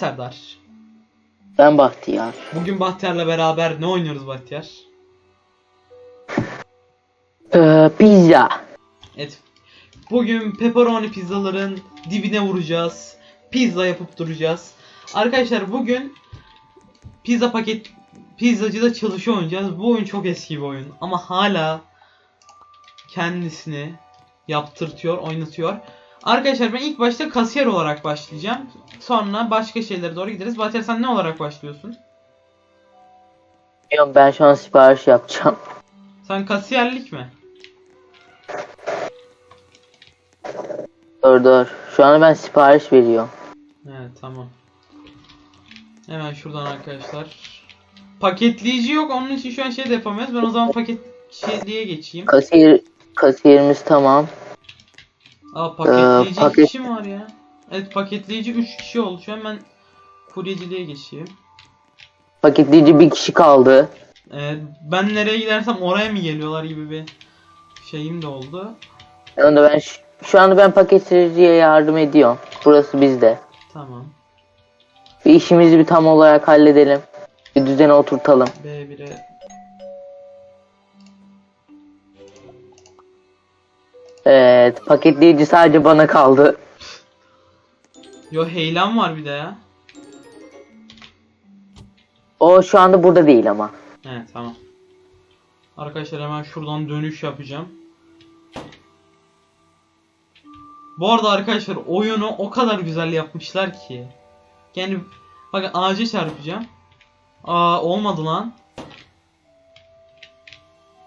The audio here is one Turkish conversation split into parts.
Serdar. Ben Bahtiyar. Bugün Bahtiyar'la beraber ne oynuyoruz Bahtiyar? Ee, pizza. Evet. Bugün pepperoni pizzaların dibine vuracağız. Pizza yapıp duracağız. Arkadaşlar bugün pizza paket pizzacıda çalışıyor oynayacağız. Bu oyun çok eski bir oyun ama hala kendisini yaptırtıyor, oynatıyor. Arkadaşlar ben ilk başta kasiyer olarak başlayacağım. Sonra başka şeylere doğru gideriz. Bahtiyar sen ne olarak başlıyorsun? Bilmiyorum, Ben şu an sipariş yapacağım. Sen kasiyerlik mi? Dur dur. Şu an ben sipariş veriyorum. Evet tamam. Hemen şuradan arkadaşlar. Paketleyici yok onun için şu an şey de yapamıyoruz. Ben o zaman paket şeyliğe geçeyim. Kasiyer kasiyerimiz tamam. Aa paketleyici Ee, paket- kişi mi var ya? Evet paketleyici 3 kişi oldu. Şu an ben kuryeciliğe geçeyim. Paketleyici bir kişi kaldı. Evet, ben nereye gidersem oraya mı geliyorlar gibi bir şeyim de oldu. Şu ben şu, şu anda ben paketçiye yardım ediyorum. Burası bizde. Tamam. Bir işimizi bir tam olarak halledelim. Bir düzene oturtalım. B1'e Evet, paketleyici sadece bana kaldı. Yo heylem var bir de ya. O şu anda burada değil ama. Evet tamam. Arkadaşlar hemen şuradan dönüş yapacağım. Bu arada arkadaşlar oyunu o kadar güzel yapmışlar ki. Yani bakın ağaca çarpacağım. Aa olmadı lan.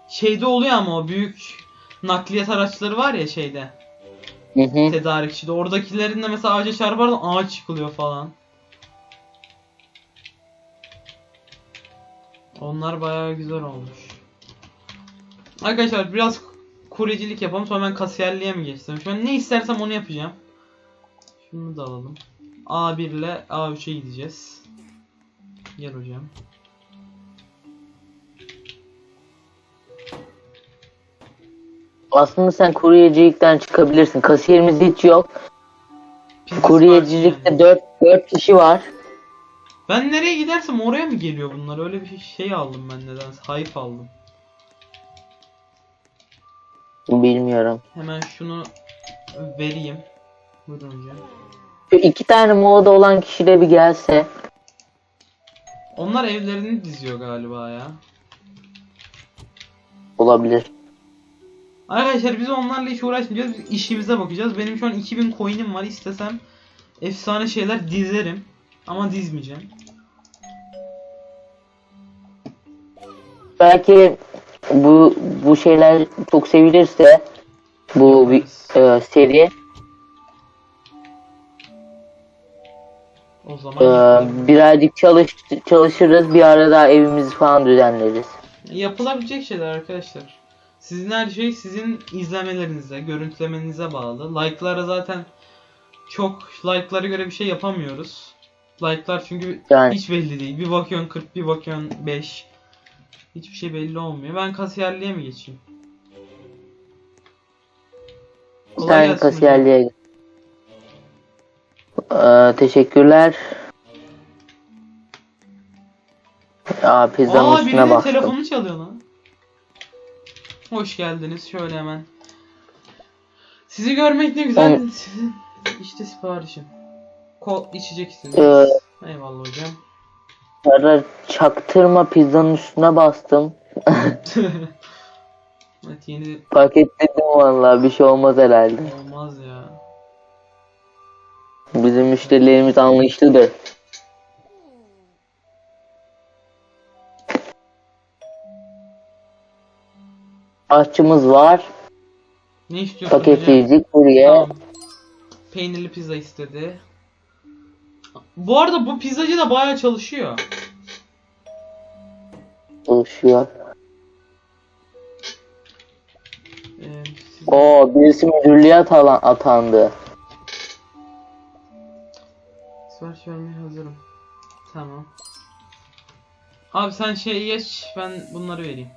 Şeyde oluyor ama o büyük nakliyat araçları var ya şeyde. Hı hı. Tedarikçide. Oradakilerin de mesela ağaca çarparsan ağaç çıkılıyor falan. Onlar bayağı güzel olmuş. Arkadaşlar biraz kuryecilik yapalım sonra ben kasiyerliğe mi geçsem? Şu an ne istersem onu yapacağım. Şunu da alalım. A1 ile A3'e gideceğiz. Gel hocam. Aslında sen kuryecilikten çıkabilirsin. Kasiyerimiz hiç yok. Kuryecilikte siparişi. 4 4 kişi var. Ben nereye gidersem oraya mı geliyor bunlar? Öyle bir şey aldım ben nedense. Hype aldım. Bilmiyorum. Hemen şunu vereyim. Buyurun hocam. Şu iki tane molada olan kişi de bir gelse. Onlar evlerini diziyor galiba ya. Olabilir. Arkadaşlar biz onlarla hiç uğraşmayacağız. Biz işimize bakacağız. Benim şu an 2000 coin'im var. İstesem efsane şeyler dizerim. Ama dizmeyeceğim. Belki bu bu şeyler çok sevilirse bu bir, e, seri O zaman e, birazcık çalış çalışırız bir ara daha evimizi falan düzenleriz. yapılabilecek şeyler arkadaşlar. Sizin her şey sizin izlemelerinize, görüntülemenize bağlı. Like'lara zaten çok like'lara göre bir şey yapamıyoruz. Like'lar çünkü Yani Hiç belli değil. Bir bakıyorsun 40, bir bakıyorsun 5. Hiçbir şey belli olmuyor. Ben kasiyerliğe mi geçeyim? Kolay sen kasiyerliğe git. E, teşekkürler. Aa pizzanın Aa üstüne birinin bastım. telefonu çalıyor lan. Hoş geldiniz. Şöyle hemen. Sizi görmek ne güzel. Ben- Sizin işte siparişim. Kol içecek Ee, istediniz. Eyvallah hocam. Sonra çaktırma pizzanın üstüne bastım. evet yeni Paketledim vallahi bir şey olmaz herhalde. olmaz ya. Bizim müşterilerimiz anlayışlıdır. Aşçımız var. Ne istiyorsun hocam? Paketleyici kurye. Tamam. Peynirli pizza istedi. Bu arada bu pizzacı da bayağı çalışıyor. Çalışıyor. Ee, siz- Oo birisi müdürlüğe atalan, atandı. Sipariş vermeye hazırım. Tamam. Abi sen şey geç ben bunları vereyim.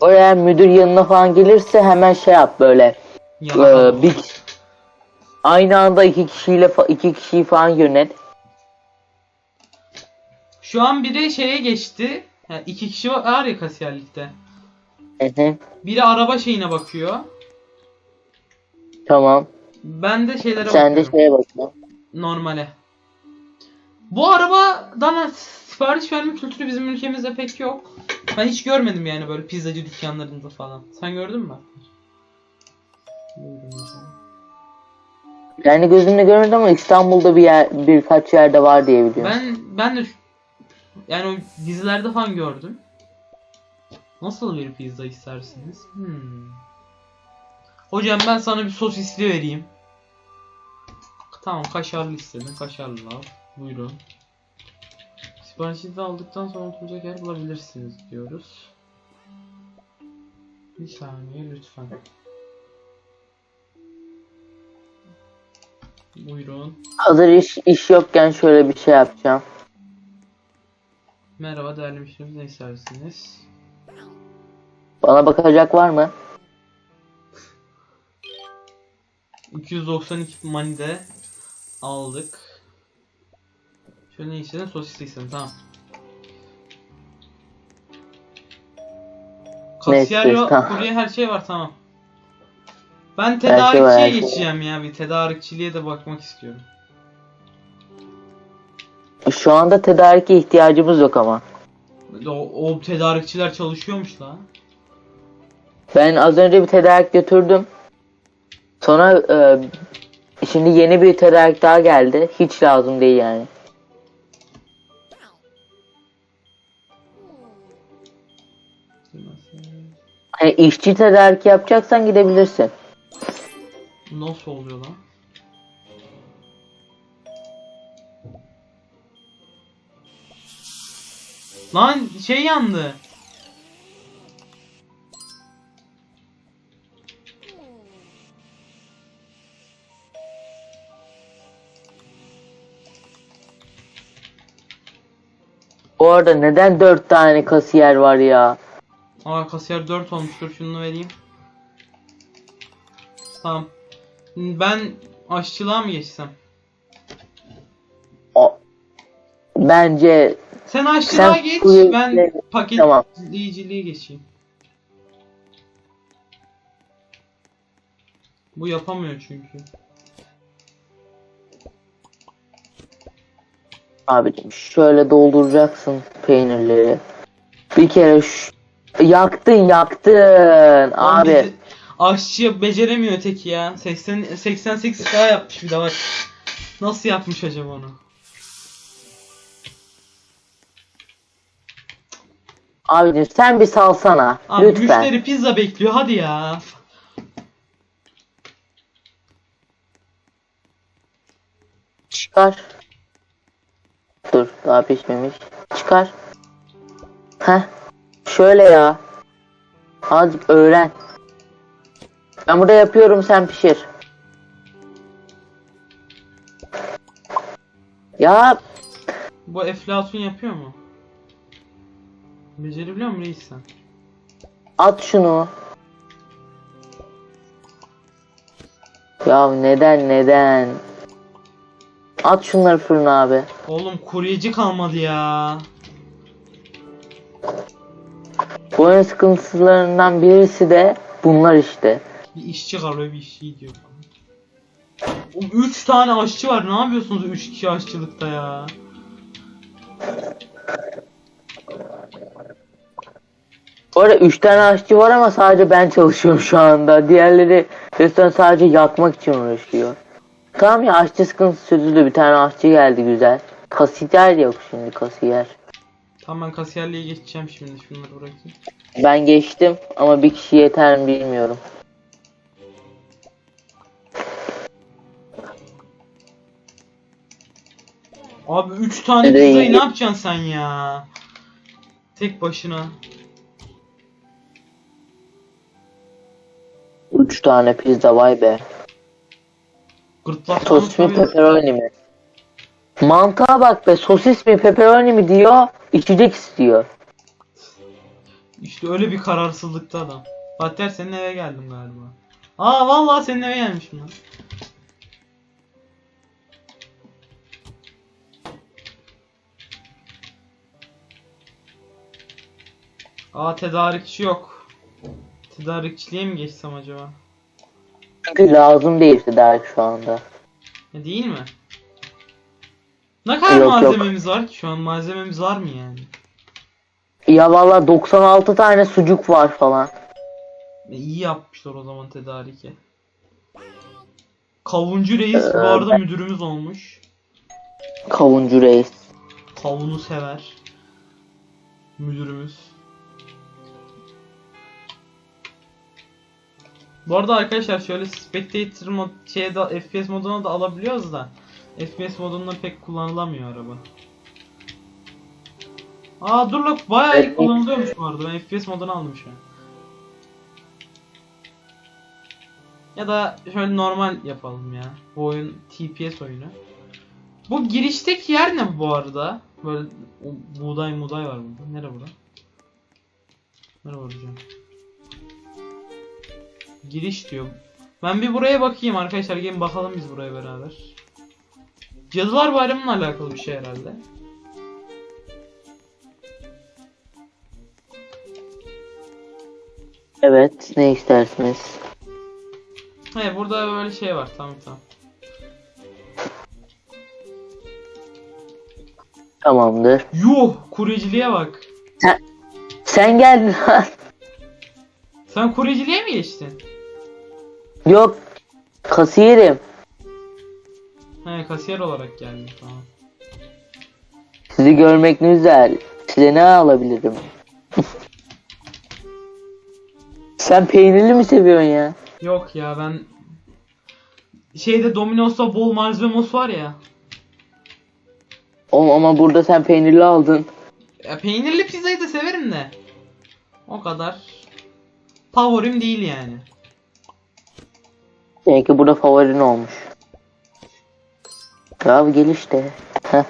O eğer müdür yanına falan gelirse hemen şey yap böyle. Yalan. Ee, bir Aynı anda iki kişiyle iki kişiyi falan yönet. Şu an biri şeye geçti. Yani iki kişi var ya kasiyerlikte. Hı hı. Biri araba şeyine bakıyor. Tamam. Ben de şeylere Sen de bakıyorum. şeye bakma. Normale. Bu arabadan sipariş verme kültürü bizim ülkemizde pek yok. Ben hiç görmedim yani böyle pizzacı dükkanlarında falan. Sen gördün mü? Yani gözümle görmedim ama İstanbul'da bir yer birkaç yerde var diye biliyorum. Ben ben de yani o dizilerde falan gördüm. Nasıl bir pizza istersiniz? Hmm. Hocam ben sana bir sosisli vereyim. Tamam kaşarlı istedim. Kaşarlı al. Buyurun. Siparişinizi aldıktan sonra oturacak yer bulabilirsiniz diyoruz. Bir saniye lütfen. Buyurun. Hazır iş iş yokken şöyle bir şey yapacağım. Merhaba değerli müşterimiz ne istersiniz? Bana bakacak var mı? 292 manide aldık. Şöyle ne istedin? Sosisli istedim tamam. Kasiyer istiyorsun? yok, Tamam. kurye her şey var tamam. Ben şey tedarikçiye şey var. geçeceğim ya bir tedarikçiliğe de bakmak istiyorum. Şu anda tedarike ihtiyacımız yok ama. O, o tedarikçiler çalışıyormuş la. Ben az önce bir tedarik götürdüm. Sonra e, şimdi yeni bir tedarik daha geldi. Hiç lazım değil yani. Hani işçi tedarik yapacaksan gidebilirsin. Nasıl oluyor lan? Lan şey yandı. Bu arada neden dört tane kasiyer var ya? Aa kasiyer 4 olmuştur. Şunu vereyim. Tamam. Ben aşçılığa mı geçsem? O, bence Sen aşçılığa Sen geç. kurye- Ben paket Tamam. paketleyiciliğe geçeyim. Bu yapamıyor çünkü. abicim şöyle dolduracaksın peynirleri. Bir kere şu, yaktın yaktın Lan abi. bizi- aşçı beceremiyor öteki ya. 80 88 daha yapmış bir de bak. Nasıl yapmış acaba onu? Abicim sen bir salsana Abi lütfen. müşteri pizza bekliyor hadi ya. Çıkar. Dur daha pişmemiş. Çıkar. Heh. Şöyle ya. Azıcık öğren. Ben burada yapıyorum sen pişir. Ya Bu Eflatun yapıyor mu? Becerebiliyor musun reis sen? at şunu. Ya neden neden? At şunları fırına abi. Oğlum kuryeci kalmadı ya. Oyun sıkıntılarından birisi de bunlar işte. Bir işçi kalıyor bir işçi gidiyor. Oğlum 3 tane aşçı var. Ne yapıyorsunuz 3 kişi aşçılıkta ya? Bu arada 3 tane aşçı var ama sadece ben çalışıyorum şu anda. Diğerleri restoran sadece yakmak için uğraşıyor. Tamam ya aşçı sıkıntısı çözüldü. Bir tane aşçı geldi güzel. Kasiyer yok şimdi kasiyer. Tamam ben kasiyerliğe geçeceğim şimdi. Şunları bırakayım. Ben geçtim ama bir kişi yeter mi bilmiyorum. Abi 3 tane Nereye pizzayı ne yapacaksın sen ya? Tek başına. 3 tane pizza vay be. Gırtlak Sosis mi sonuç pepperoni mi? Mantığa bak be sosis mi pepperoni mi diyor içecek istiyor. İşte öyle bir kararsızlıkta adam. Fatih senin eve geldim galiba. Aa vallahi senin eve gelmişim lan. Aa tedarikçi yok. Tedarikçiliğe mi geçsem acaba? Çünkü lazım değil tedarik şu anda. E, değil mi? Ne kadar Yok, malzememiz var ki şu an? Malzememiz var mı yani? Ya valla 96 tane sucuk var falan. E, iyi yapmışlar o zaman tedariki. Kavuncu reis bu Ee, arada müdürümüz olmuş. Kavuncu reis. Kavunu sever. Müdürümüz. Bu arada arkadaşlar şöyle spectator mod şeye FPS moduna da alabiliyoruz da FPS modunda pek kullanılamıyor araba. Aa dur lan bayağı iyi kullanılıyormuş bu arada. Ben FPS modunu aldım şu an. Ya da şöyle normal yapalım ya. Bu oyun TPS oyunu. Bu girişteki yer ne bu arada? Böyle o buğday muday var burada. Nere bura? Nere varacağım? Giriş diyor. Ben bir buraya bakayım arkadaşlar. Gelin bakalım biz buraya beraber. Cadılar Bayramı'nla alakalı bir şey herhalde. Evet ne istersiniz? He burada böyle şey var. Tamam tamam. Tamamdır. Yuh! Kuryeciliğe bak. Sen geldin lan. Sen kuryeciliğe mi geçtin? Yok. Kasiyerim. He kasiyer olarak geldin tamam. Sizi görmek ne güzel. Size ne alabilirim? Sen peynirli mi seviyorsun ya? Yok ya ben şeyde Domino's'ta bol malzemos var ya. Oğlum ama burada sen peynirli aldın. Ya peynirli pizzayı da severim de. O kadar. Favorim değil yani. Demek ki burada favorin olmuş. Ya gel işte. Heh.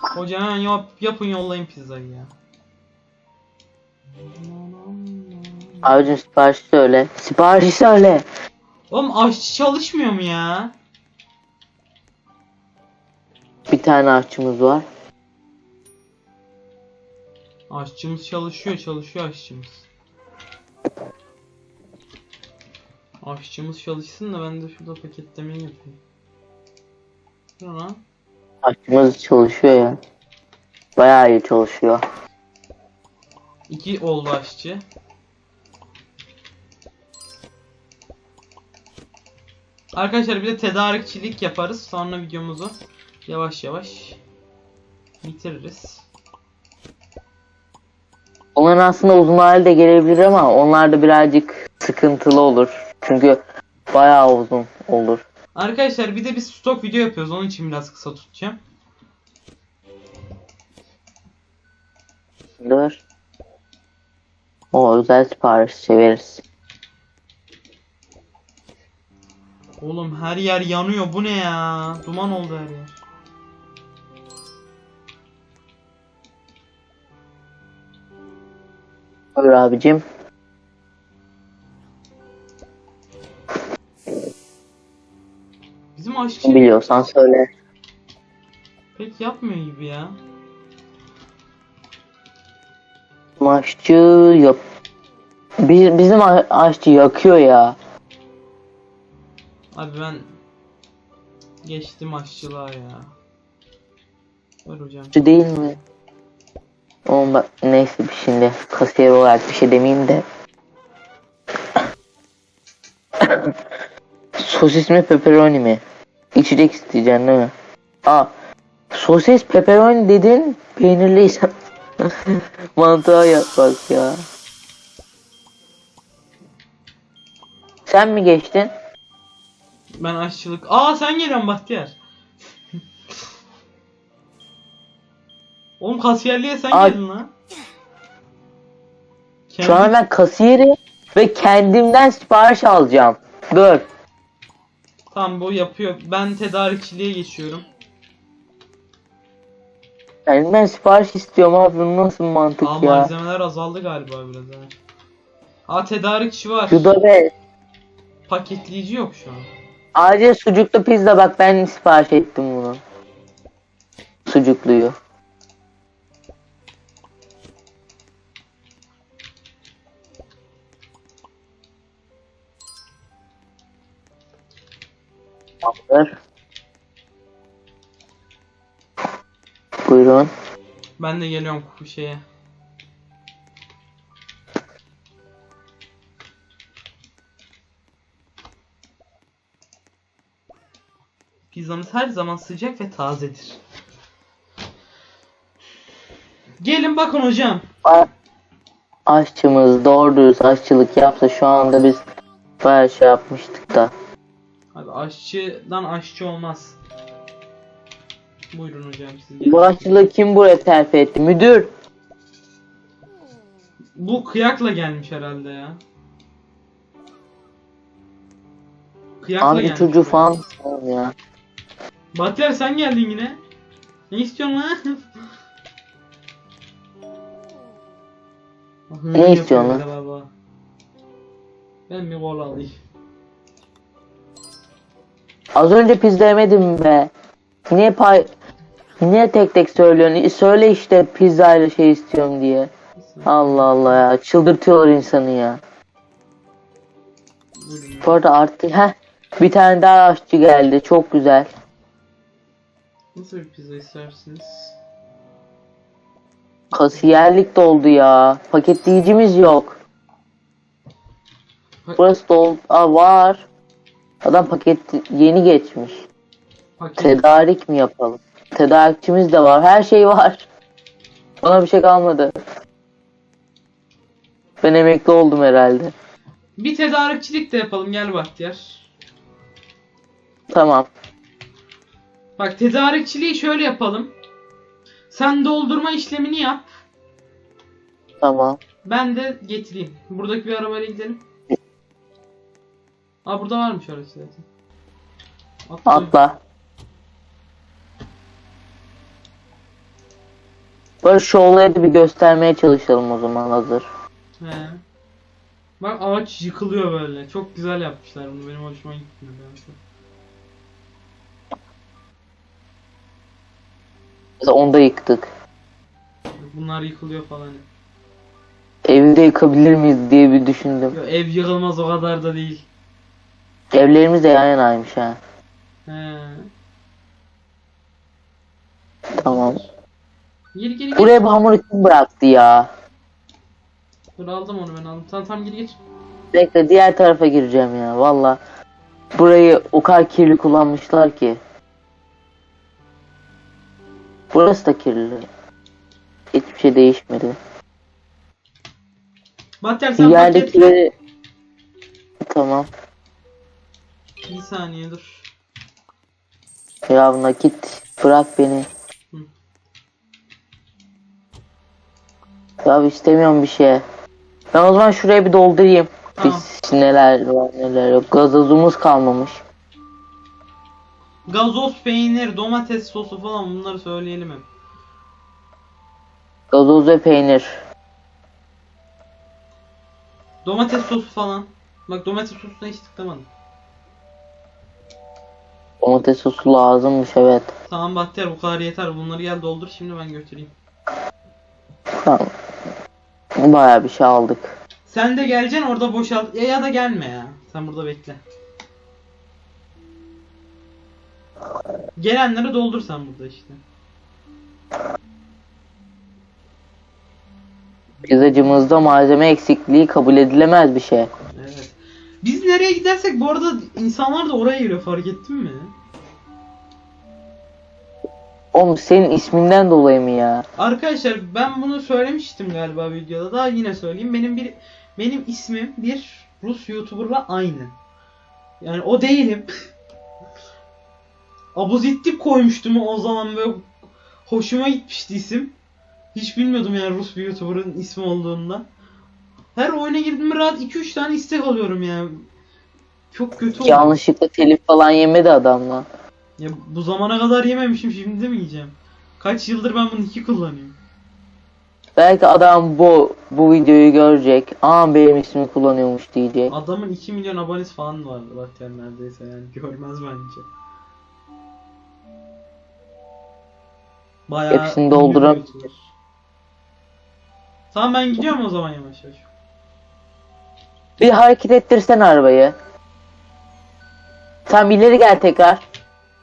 Hocam yap, yapın yollayın pizzayı ya. Abicim sipariş söyle. Sipariş söyle. Oğlum aşçı çalışmıyor mu ya? Bir tane aşçımız var. Aşçımız çalışıyor, çalışıyor aşçımız. Aşçımız çalışsın da ben de şurada paketlemeyi yapayım. Ne lan? Aşçımız çalışıyor ya. Bayağı iyi çalışıyor. İki oldu aşçı. Arkadaşlar bir de tedarikçilik yaparız. Sonra videomuzu yavaş yavaş bitiririz. Onların aslında uzun hali de gelebilir ama onlar da birazcık sıkıntılı olur. Çünkü bayağı uzun olur. Arkadaşlar bir de biz stok video yapıyoruz. Onun için biraz kısa tutacağım. Dur. O özel sipariş severiz. Oğlum her yer yanıyor. Bu ne ya? Duman oldu her yer. Buyur abicim. Bizim aşçı Biliyorsan söyle. pek yapmıyor gibi ya. Aşçı yok. Biz, bizim a- aşçı yakıyor ya. Abi ben geçtim aşçılığa ya. Ver hocam. Aşçı değil mi? Bak neyse bir şimdi kasiyer olarak bir şey demeyeyim de. Sosis mi pepperoni mi? İçecek isteyeceksin değil mi? Aa sosis pepperoni dedin peynirliysen mantığa yap bak ya. Sen mi geçtin? Ben aşçılık. Aa sen geliyorsun Bahtiyar. Oğlum kasiyerliğe sen Ay. geldin lan. Kendi... Şu an ben kasiyeri ve kendimden sipariş alacağım. Dur. Tamam bu yapıyor. Ben tedarikçiliğe geçiyorum. Kendimden sipariş istiyorum abi bu nasıl mantık Aa ya. malzemeler azaldı galiba biraz ha. Aa tedarikçi var. Şu da be. Paketleyici yok şu an. Ayrıca sucuklu pizza bak ben sipariş ettim bunu. Sucukluyu. Tamamdır. Buyurun. Ben de geliyorum bu şeye. Pizzamız her zaman sıcak ve tazedir. Gelin bakın hocam. A- aşçımız doğru dürüst aşçılık yapsa şu anda biz bayağı şey yapmıştık da. Aşçıdan aşçı olmaz. Buyurun hocam siz gelin. Bu aşçılığı kim buraya terfi etti? Müdür. Bu kıyakla gelmiş herhalde ya. Kıyakla Amca gelmiş. çocuğu falan ya. Bahtiyar sen geldin yine. Ne istiyorsun lan? Ne istiyorsun lan? Baba. Ben bir kola alayım. Az önce pizza yemedim be. Niye pay... Niye tek tek söylüyorsun? Söyle işte pizza ile şey istiyorum diye. Allah Allah ya. Çıldırtıyorlar insanı ya. Bu arada artık heh, bir tane daha aşçı geldi. Çok güzel. Nasıl bir pizza istersiniz? Kasiyerlik doldu ya. Paketleyicimiz yok. Burası doldu. Aa, var. Adam paket yeni geçmiş. Paket. Tedarik mi yapalım? Tedarikçimiz de var. Her şey var. Bana bir şey kalmadı. Ben emekli oldum herhalde. Bir tedarikçilik de yapalım gel Bahtiyar. Tamam. Bak tedarikçiliği şöyle yapalım. Sen doldurma işlemini yap. Tamam. Ben de getireyim. Buradaki bir arabayla gidelim. Aa burada varmış araç zaten. Atla. Atla. Böyle şu olayı da bir göstermeye çalışalım o zaman hazır. He. Bak ağaç yıkılıyor böyle. Çok güzel yapmışlar bunu. Benim hoşuma gitti. nedense. Mesela onu da yıktık. Bunlar yıkılıyor falan. Evi de yıkabilir miyiz diye bir düşündüm. Yo, ev yıkılmaz o kadar da değil. Evlerimiz de yan yanaymış ha. He. Tamam. Geri geç. Buraya bu hamuru kim bıraktı ya? Dur aldım onu ben aldım. Tamam tamam geri geç. Bekle diğer tarafa gireceğim ya valla. Burayı o kadar kirli kullanmışlar ki. Burası da kirli. Hiçbir şey değişmedi. Bahtiyar sen. Yerdekileri... Tamam. Bir saniye dur. Ya nakit bırak beni. Hı. Ya istemiyorum bir şey. Ben o zaman şuraya bir doldurayım. Tamam. Biz neler var neler yok. Gazozumuz kalmamış. Gazoz, peynir, domates sosu falan bunları söyleyelim hep. Gazoz ve peynir. Domates sosu falan. Bak domates sosuna hiç tıklamadım. Domates sosu lazımmış evet. Tamam Bahtiyar bu kadar yeter. Bunları gel doldur şimdi ben götüreyim. Tamam. Bayağı bir şey aldık. Sen de geleceksin orada boşalt. Ya, ya da gelme ya. Sen burada bekle. Gelenleri doldur sen burada işte. Pizzacımızda malzeme eksikliği kabul edilemez bir şey. Biz nereye gidersek bu arada insanlar da oraya geliyor fark ettin mi? Oğlum senin isminden dolayı mı ya? Arkadaşlar ben bunu söylemiştim galiba videoda da yine söyleyeyim. Benim bir benim ismim bir Rus YouTuber'la aynı. Yani o değilim. Abuzittik koymuştum o zaman böyle hoşuma gitmişti isim. Hiç bilmiyordum yani Rus bir YouTuber'ın ismi olduğunda. Her oyuna girdim rahat 2-3 tane istek alıyorum yani. Çok kötü oldu. Yanlışlıkla telif falan yemedi adamla. Ya bu zamana kadar yememişim şimdi de mi yiyeceğim? Kaç yıldır ben bunu iki kullanıyorum. Belki adam bu bu videoyu görecek. Aa benim ismimi kullanıyormuş diyecek. Adamın 2 milyon abonesi falan var Bahtiyar neredeyse yani görmez bence. Bayağı Hepsini YouTuber. Tamam ben gidiyorum o zaman yavaş yavaş. Bir hareket ettirsene arabayı. Tam ileri gel tekrar.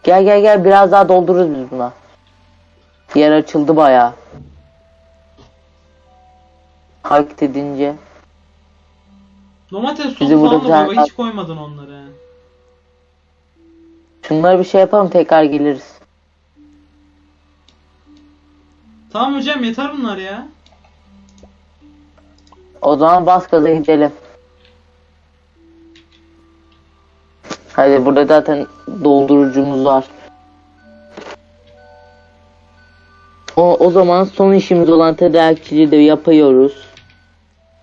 Gel gel gel biraz daha doldururuz biz buna. Yer açıldı bayağı. Hareket edince. Domates sosu falan da hiç koymadın onları. he. Şunları bir şey yapalım tekrar geliriz. Tamam hocam yeter bunlar ya. O zaman bas gaza gidelim. Hadi burada zaten doldurucumuz var. O, o zaman son işimiz olan tedarikçiliği de yapıyoruz.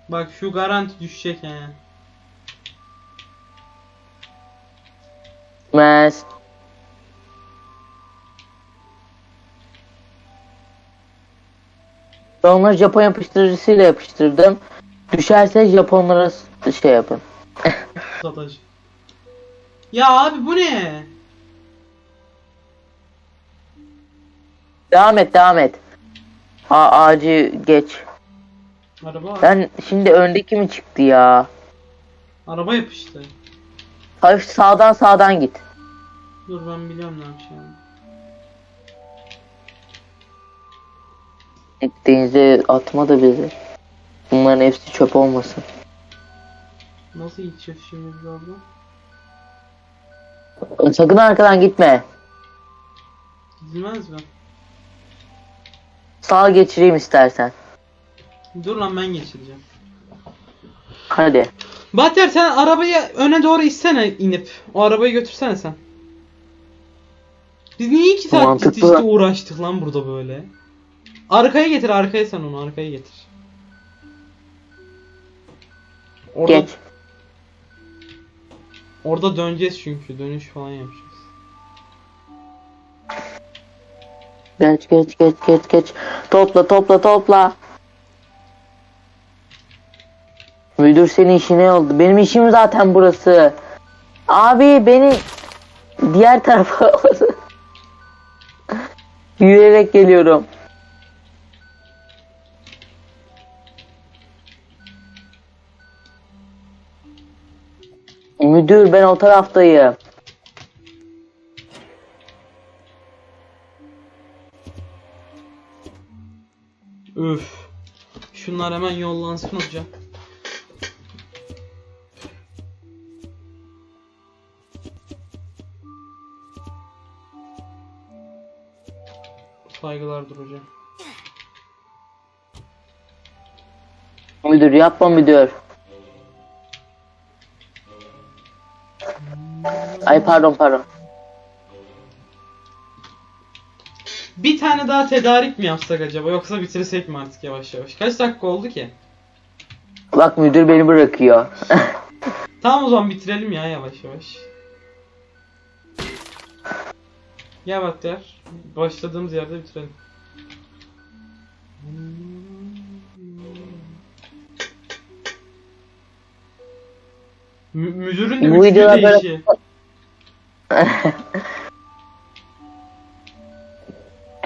Bak şu garanti düşecek he. Mes. Onları Japon yapıştırıcısıyla yapıştırdım. Düşerse Japonlara şey yapın. Satıcı. Ya abi bu ne? Devam et devam et. A ağacı geç. Araba. Ben şimdi öndeki mi çıktı ya? Araba yapıştı. Hafif sağdan sağdan git. Dur ben biliyorum ne yapacağım. Denize atma da bizi. Bunların hepsi çöp olmasın. Nasıl gideceğiz şimdi biz abla? Sakın arkadan gitme. Gidilmez mi? Sağa geçireyim istersen. Dur lan ben geçireceğim. Hadi. Bahtiyar sen arabayı öne doğru itsene inip. O arabayı götürsene sen. Biz niye iki saat Mantıklı. ciddi uğraştık lan burada böyle? Arkaya getir arkaya sen onu arkaya getir. Orada, Geç. Orada döneceğiz çünkü dönüş falan yapacağız. Geç geç geç geç geç. Topla topla topla. Müdür senin işi ne oldu? Benim işim zaten burası. Abi beni diğer tarafa Yürüyerek geliyorum. Müdür ben o taraftayım. Üf. Şunlar hemen yollansın hocam. Saygılardır hocam. Müdür yapma müdür. Ay pardon pardon. Bir tane daha tedarik mi yapsak acaba yoksa bitirsek mi artık yavaş yavaş? Kaç dakika oldu ki? Bak müdür beni bırakıyor. Tamam o zaman bitirelim ya yavaş yavaş. Gel Bahtiyar. Başladığımız yerde bitirelim. Mü- müdürün de Bu videolar böyle-.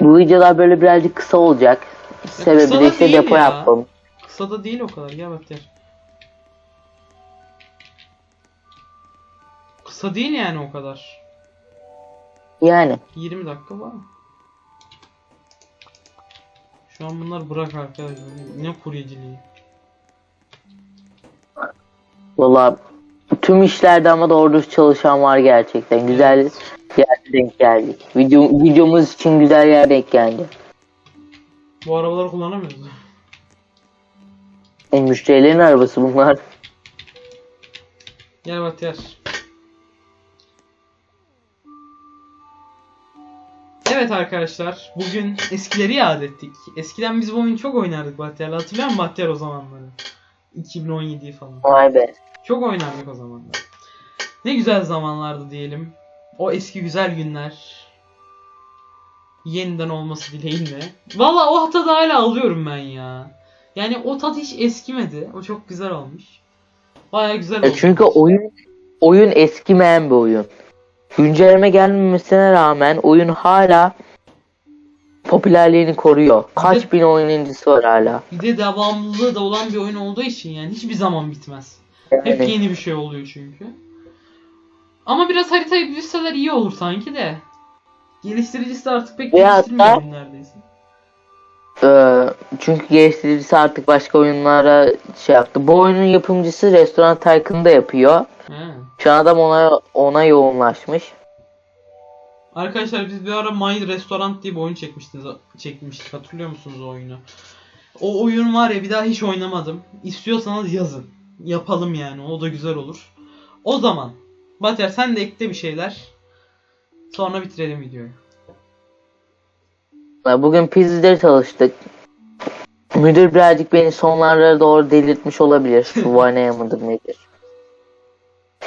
Bu videolar böyle birazcık kısa olacak. Sebebi de işte depo ya. yaptım. Kısa da değil o kadar. Gel Bahtiyar. Kısa değil yani o kadar. Yani. 20 dakika var. Şu an bunlar bırak arkadaşlar. Ne kuryeciliği. Valla tüm işlerde ama doğru çalışan var gerçekten. Güzel yerde denk geldik. Video, videomuz için güzel yer denk geldi. Bu arabaları kullanamıyoruz. E, müşterilerin arabası bunlar. Gel Bahtiyar. Evet arkadaşlar, bugün eskileri yad ettik. Eskiden biz bu oyunu çok oynardık Bahtiyar'la. Hatırlıyor musun Bahtiyar o zamanları? 2017 falan. Vay be. Çok oynardık o zamanlar. Ne güzel zamanlardı diyelim. O eski güzel günler. Yeniden olması dileğiyle. Valla o tadı hala alıyorum ben ya. Yani o tat hiç eskimedi. O çok güzel olmuş. Baya güzel. E çünkü oyun oyun eskimeyen bir oyun. Güncelleme gelmemesine rağmen oyun hala popülerliğini koruyor. Kaç bin oyuncusu var hala. Bir de devamlılığı da olan bir oyun olduğu için yani hiçbir zaman bitmez. Hep yeni bir şey oluyor çünkü. Ama biraz haritayı büyütseler iyi olur sanki de. Geliştiricisi de artık pek Ya geliştirmiyor hatta- neredeyse. e, çünkü geliştiricisi artık başka oyunlara şey yaptı. Bu oyunun yapımcısı Restoran Tycoon'da yapıyor. He. Şu an adam ona ona yoğunlaşmış. Arkadaşlar biz bir ara My Restaurant diye bir oyun çekmiştiniz, çekmiştik. Hatırlıyor musunuz o oyunu? O oyun var ya bir daha hiç oynamadım. İstiyorsanız yazın. Yapalım yani. O da güzel olur. O zaman Bater sen de ekle bir şeyler. Sonra bitirelim videoyu. Bugün pizzacıda çalıştık. Müdür birazcık beni sonlara doğru delirtmiş olabilir. Vanaya mıdır nedir?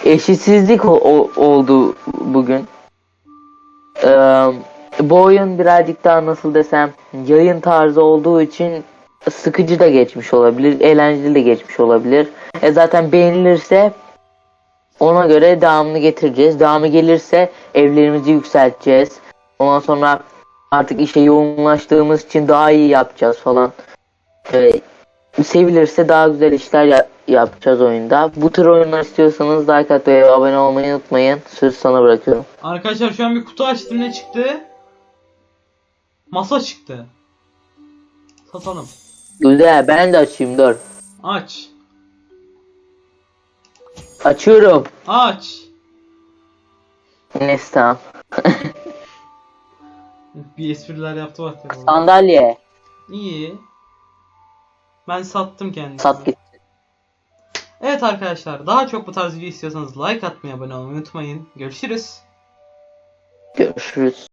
Eşitsizlik o- o- oldu bugün. Ee, bu oyun birazcık daha nasıl desem yayın tarzı olduğu için sıkıcı da geçmiş olabilir, eğlenceli de geçmiş olabilir. E zaten beğenilirse ona göre devamını getireceğiz. Devamı gelirse evlerimizi yükselteceğiz. Ondan sonra artık işe yoğunlaştığımız için daha iyi yapacağız falan. Ee, sevilirse daha güzel işler ya- yapacağız oyunda. Bu tür oyunlar istiyorsanız like atmayı ve abone olmayı unutmayın. Söz sana bırakıyorum. Arkadaşlar şu an bir kutu açtım ne çıktı? Masa çıktı. Satalım. Güzel ben de açayım dur. Aç. Açıyorum. Aç. Neyse tamam. Bir espriler yaptı bak. Sandalye. İyi. Ben sattım kendisini. Sat git. Evet arkadaşlar daha çok bu tarz video istiyorsanız like atmayı abone olmayı unutmayın. Görüşürüz. Görüşürüz.